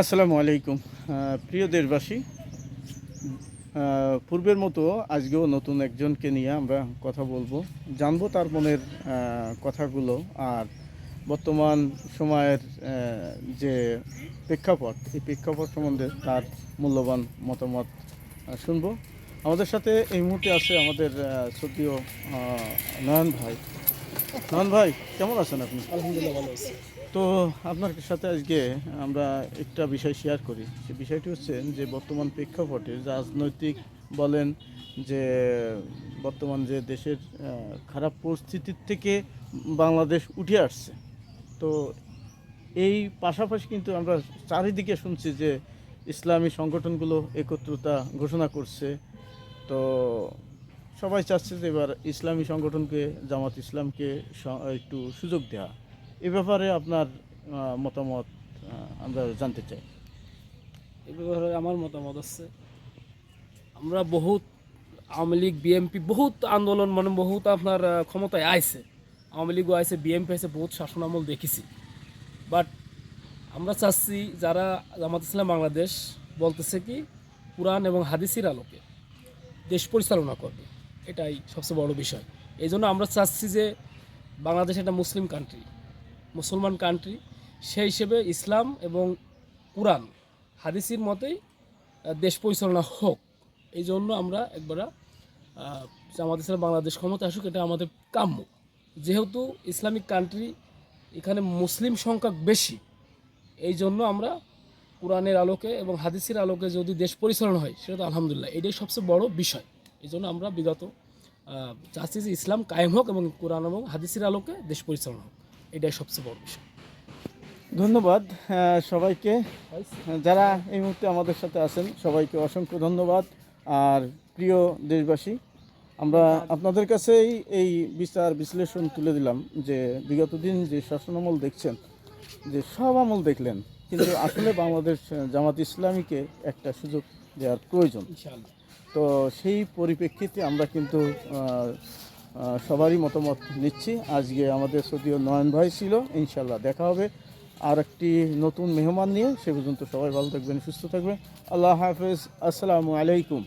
আসসালামু আলাইকুম। প্রিয় দেশবাসী পূর্বের মতো আজকেও নতুন একজনকে নিয়ে আমরা কথা বলব। জানব তার মনের কথাগুলো আর বর্তমান সময়ের যে প্রেক্ষাপট এই প্রেক্ষাপট সম্বন্ধে তার মূল্যবান মতামত শুনব। আমাদের সাথে এই মুহূর্তে আছে আমাদের আহ, নয়ন ভাই। নয়ন ভাই কেমন আছেন আপনি? আলহামদুলিল্লাহ ভালো আছি। তো আপনার সাথে আজকে আমরা একটা বিষয় শেয়ার করি। সে বিষয়টি হচ্ছে যে বর্তমান প্রেক্ষাপটে রাজনৈতিক বলেন যে বর্তমান যে দেশের খারাপ পরিস্থিতির থেকে বাংলাদেশ উঠে আসছে। তো এই পাশাপাশি কিন্তু আমরা চারিদিকে শুনছি যে ইসলামী সংগঠনগুলো একত্রতা ঘোষণা করছে। তো সবাই চাচ্ছে যে এবার ইসলামী সংগঠনকে, জামাত ইসলামকে একটু সুযোগ দেওয়া এ ব্যাপারে আপনার মতামত আমরা জানতে চাই। এ ব্যাপারে আমার মতামত আছে। আমরা বহুত আওয়ামী লীগ, বিএমপি বহুত আন্দোলন মানে বহুত আপনার ক্ষমতায় আইছে। আওয়ামী লীগও আইছে, বিএমপি আইছে, বহুত শাসনামল দেখেছি। বাট আমরা চাচ্ছি যারা জামাত ইসলাম বাংলাদেশ বলতেছে কি, কোরআন এবং হাদিসির আলোকে দেশ পরিচালনা করবে। এটাই সবচেয়ে বড় বিষয়। এই জন্য আমরা চাচ্ছি যে বাংলাদেশ একটা মুসলিম কান্ট্রি মুসলমান কান্ট্রি সেই হিসেবে ইসলাম এবং কোরআন হাদিসির মতেই দেশ পরিচালনা হোক। এই জন্য আমরা একবার আমাদের ইসলাম বাংলাদেশ ক্ষমতা আসুক, এটা আমাদের কাম্য। যেহেতু ইসলামিক কান্ট্রি এখানে মুসলিম সংখ্যা বেশি এই জন্য আমরা কোরআনের আলোকে এবং হাদিসের আলোকে যদি দেশ পরিচালনা হয়, সেটা তো আলহামদুলিল্লাহ, এটাই সবচেয়ে বড় বিষয়। এই জন্য আমরা বিগত চাচ্ছি যে ইসলাম কায়েম হোক এবং কোরআন এবং হাদিসের আলোকে দেশ পরিচালনা হোক। এটাই সবচেয়ে বড় বিষয়। ধন্যবাদ সবাইকে। যারা এই মুহূর্তে আমাদের সাথে আছেন সবাইকে অসংখ্য ধন্যবাদ। আর প্রিয় দেশবাসী আমরা আপনাদের কাছেই এই বিচার বিশ্লেষণ তুলে দিলাম যে বিগত দিন যে শাসনামল দেখছেন যে সব আমল দেখলেন কিন্তু আসলে বাংলাদেশ জামাত ইসলামীকে একটা সুযোগ দেওয়ার প্রয়োজন। তো সেই পরিপ্রেক্ষিতে আমরা কিন্তু সবারই মতামত নিচ্ছি। আজকে আমাদের সদীয় নয়ন ভাই ছিল ইনশাল্লাহ দেখা হবে। আর একটি নতুন মেহমান নিয়ে, সে পর্যন্ত সবাই ভালো থাকবেন, সুস্থ থাকবেন। আল্লাহ হাফেজ, আসসালামু আলাইকুম।